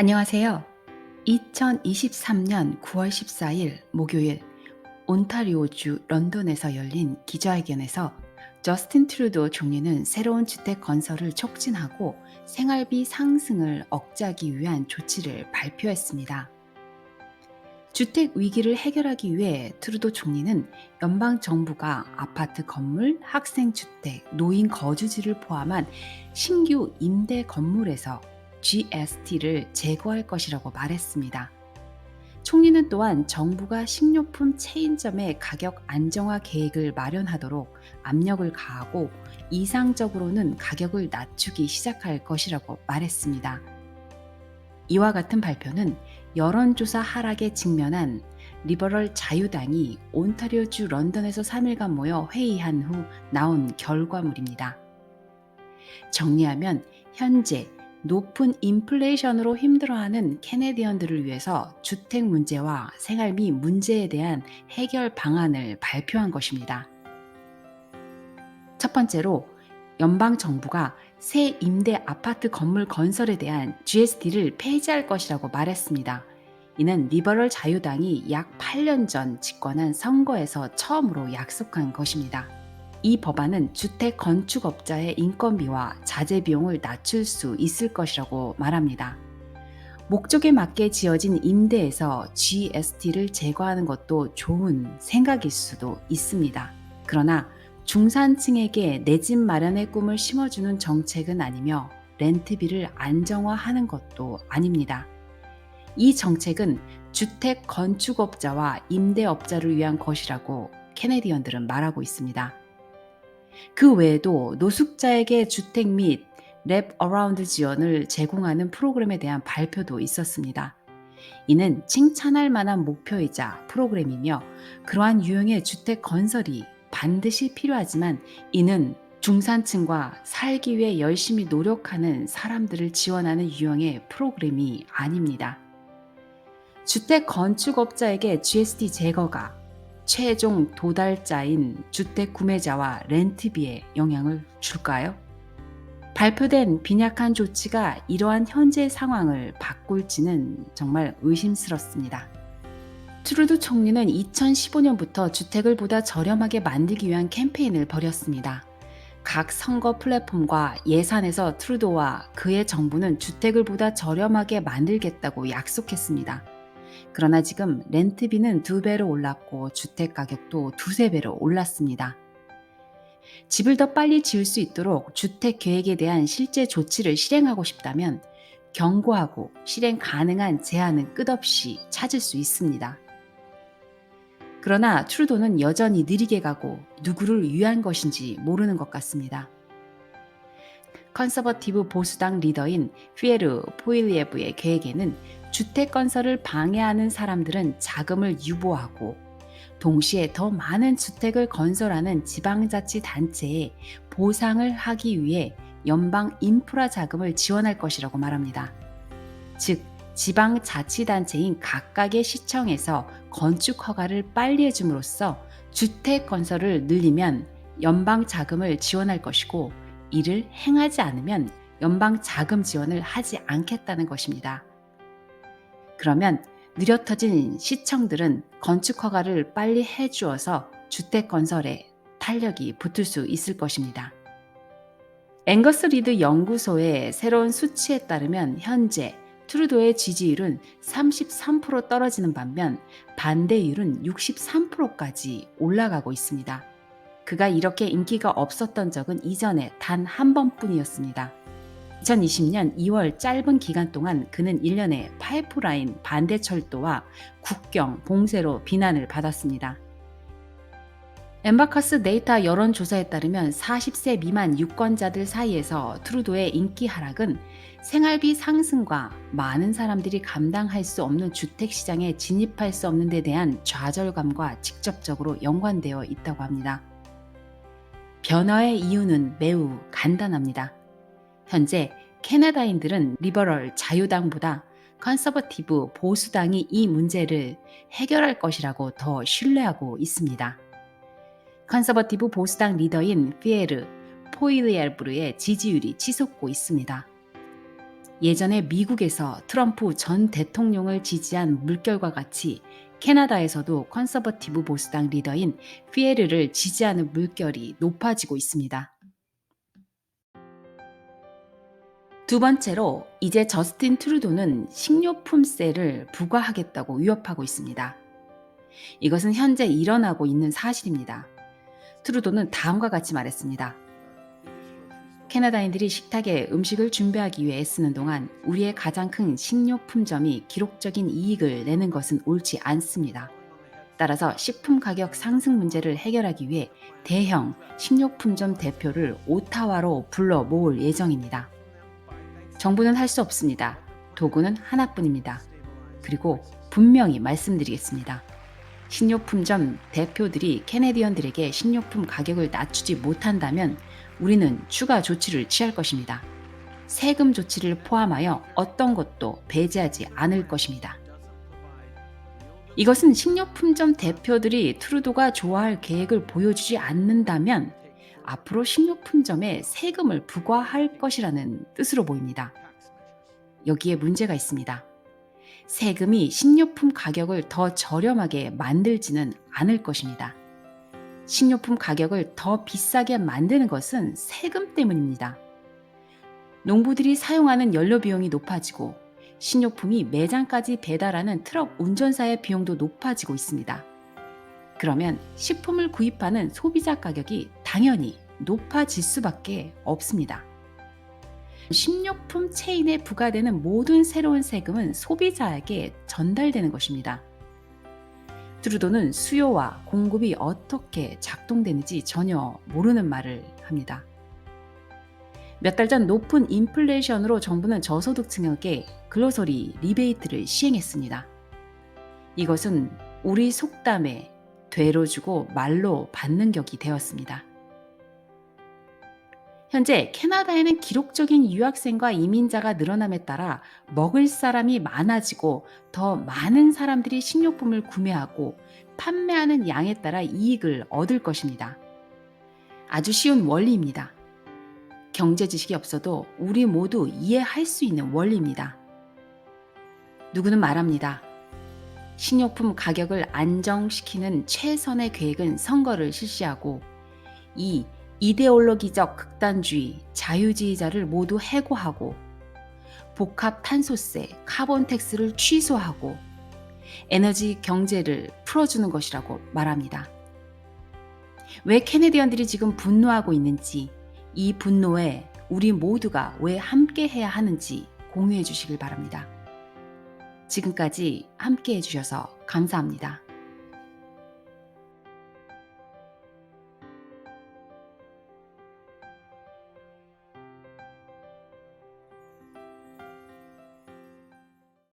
안녕하세요. 2023년 9월 14일 목요일 온타리오주 런던에서 열린 기자회견에서 저스틴 트루도 총리는 새로운 주택 건설을 촉진하고 생활비 상승을 억제하기 위한 조치를 발표했습니다. 주택 위기를 해결하기 위해 트루도 총리는 연방 정부가 아파트 건물, 학생 주택, 노인 거주지를 포함한 신규 임대 건물에서 GST를 제거할 것이라고 말했습니다. 총리는 또한 정부가 식료품 체인점의 가격 안정화 계획을 마련하도록 압력을 가하고 이상적으로는 가격을 낮추기 시작할 것이라고 말했습니다. 이와 같은 발표는 여론조사 하락에 직면한 리버럴 자유당이 온타리오주 런던에서 3일간 모여 회의한 후 나온 결과물입니다. 정리하면 현재 높은 인플레이션으로 힘들어하는 캐네디언들을 위해서 주택 문제와 생활비 문제에 대한 해결 방안을 발표한 것입니다. 첫 번째로 연방 정부가 새 임대 아파트 건물 건설에 대한 GST를 폐지할 것이라고 말했습니다. 이는 리버럴 자유당이 약 8년 전 집권한 선거에서 처음으로 약속한 것입니다. 이 법안은 주택 건축업자의 인건비와 자재 비용을 낮출 수 있을 것이라고 말합니다. 목적에 맞게 지어진 임대에서 GST를 제거하는 것도 좋은 생각일 수도 있습니다. 그러나 중산층에게 내 집 마련의 꿈을 심어주는 정책은 아니며 렌트비를 안정화하는 것도 아닙니다. 이 정책은 주택 건축업자와 임대업자를 위한 것이라고 캐네디언들은 말하고 있습니다. 그 외에도 노숙자에게 주택 및 랩 어라운드 지원을 제공하는 프로그램에 대한 발표도 있었습니다. 이는 칭찬할 만한 목표이자 프로그램이며 그러한 유형의 주택 건설이 반드시 필요하지만 이는 중산층과 살기 위해 열심히 노력하는 사람들을 지원하는 유형의 프로그램이 아닙니다. 주택 건축업자에게 GST 제거가 최종 도달자인 주택 구매자와 렌트비에 영향을 줄까요? 발표된 빈약한 조치가 이러한 현재 상황을 바꿀지는 정말 의심스럽습니다. 트루드 총리는 2015년부터 주택을 보다 저렴하게 만들기 위한 캠페인을 벌였습니다. 각 선거 플랫폼과 예산에서 트루도와 그의 정부는 주택을 보다 저렴하게 만들겠다고 약속했습니다. 그러나 지금 렌트비는 두 배로 올랐고 주택 가격도 두세 배로 올랐습니다. 집을 더 빨리 지을 수 있도록 주택 계획에 대한 실제 조치를 실행하고 싶다면 경고하고 실행 가능한 제한은 끝없이 찾을 수 있습니다. 그러나 트루도는 여전히 느리게 가고 누구를 위한 것인지 모르는 것 같습니다. 컨서버티브 보수당 리더인 피에르 포일리에브의 계획에는 주택 건설을 방해하는 사람들은 자금을 유보하고 동시에 더 많은 주택을 건설하는 지방자치 단체에 보상을 하기 위해 연방 인프라 자금을 지원할 것이라고 말합니다. 즉, 지방자치단체인 각각의 시청에서 건축 허가를 빨리 해줌으로써 주택 건설을 늘리면 연방 자금을 지원할 것이고 이를 행하지 않으면 연방 자금 지원을 하지 않겠다는 것입니다. 그러면 느려터진 시청들은 건축 허가를 빨리 해주어서 주택 건설에 탄력이 붙을 수 있을 것입니다. 앵거스 리드 연구소의 새로운 수치에 따르면 현재 트루도의 지지율은 33% 떨어지는 반면 반대율은 63%까지 올라가고 있습니다. 그가 이렇게 인기가 없었던 적은 이전에 단 한 번뿐이었습니다. 2020년 2월 짧은 기간 동안 그는 1년에 파이프라인 반대 철도와 국경 봉쇄로 비난을 받았습니다. 엠바커스 데이터 여론조사에 따르면 40세 미만 유권자들 사이에서 트루도의 인기 하락은 생활비 상승과 많은 사람들이 감당할 수 없는 주택 시장에 진입할 수 없는 데 대한 좌절감과 직접적으로 연관되어 있다고 합니다. 변화의 이유는 매우 간단합니다. 현재 캐나다인들은 리버럴 자유당보다 컨서버티브 보수당이 이 문제를 해결할 것이라고 더 신뢰하고 있습니다. 컨서버티브 보수당 리더인 피에르 포일리알브르의 지지율이 치솟고 있습니다. 예전에 미국에서 트럼프 전 대통령을 지지한 물결과 같이 캐나다에서도 컨서버티브 보수당 리더인 피에르를 지지하는 물결이 높아지고 있습니다. 두 번째로 이제 저스틴 트루도는 식료품세를 부과하겠다고 위협하고 있습니다. 이것은 현재 일어나고 있는 사실입니다. 트루도는 다음과 같이 말했습니다. 캐나다인들이 식탁에 음식을 준비하기 위해 애쓰는 동안 우리의 가장 큰 식료품점이 기록적인 이익을 내는 것은 옳지 않습니다. 따라서 식품 가격 상승 문제를 해결하기 위해 대형 식료품점 대표를 오타와로 불러 모을 예정입니다. 정부는 할 수 없습니다. 도구는 하나뿐입니다. 그리고 분명히 말씀드리겠습니다. 식료품점 대표들이 캐네디언들에게 식료품 가격을 낮추지 못한다면 우리는 추가 조치를 취할 것입니다. 세금 조치를 포함하여 어떤 것도 배제하지 않을 것입니다. 이것은 식료품점 대표들이 트루도가 좋아할 계획을 보여주지 않는다면 앞으로 식료품점에 세금을 부과할 것이라는 뜻으로 보입니다. 여기에 문제가 있습니다. 세금이 식료품 가격을 더 저렴하게 만들지는 않을 것입니다. 식료품 가격을 더 비싸게 만드는 것은 세금 때문입니다. 농부들이 사용하는 연료 비용이 높아지고 식료품이 매장까지 배달하는 트럭 운전사의 비용도 높아지고 있습니다. 그러면 식품을 구입하는 소비자 가격이 당연히 높아질 수밖에 없습니다. 식료품 체인에 부과되는 모든 새로운 세금은 소비자에게 전달되는 것입니다. 트루도는 수요와 공급이 어떻게 작동되는지 전혀 모르는 말을 합니다. 몇 달 전 높은 인플레이션으로 정부는 저소득층에게 글로서리 리베이트를 시행했습니다. 이것은 우리 속담에 되로 주고 말로 받는 격이 되었습니다. 현재 캐나다에는 기록적인 유학생과 이민자가 늘어남에 따라 먹을 사람이 많아지고 더 많은 사람들이 식료품을 구매하고 판매하는 양에 따라 이익을 얻을 것입니다. 아주 쉬운 원리입니다. 경제 지식이 없어도 우리 모두 이해할 수 있는 원리입니다. 누구는 말합니다. 식료품 가격을 안정시키는 최선의 계획은 선거를 실시하고 이 이데올로기적 극단주의, 자유주의자를 모두 해고하고 복합 탄소세, 카본 텍스를 취소하고 에너지 경제를 풀어주는 것이라고 말합니다. 왜 캐네디언들이 지금 분노하고 있는지, 이 분노에 우리 모두가 왜 함께 해야 하는지 공유해 주시길 바랍니다. 지금까지 함께 해주셔서 감사합니다.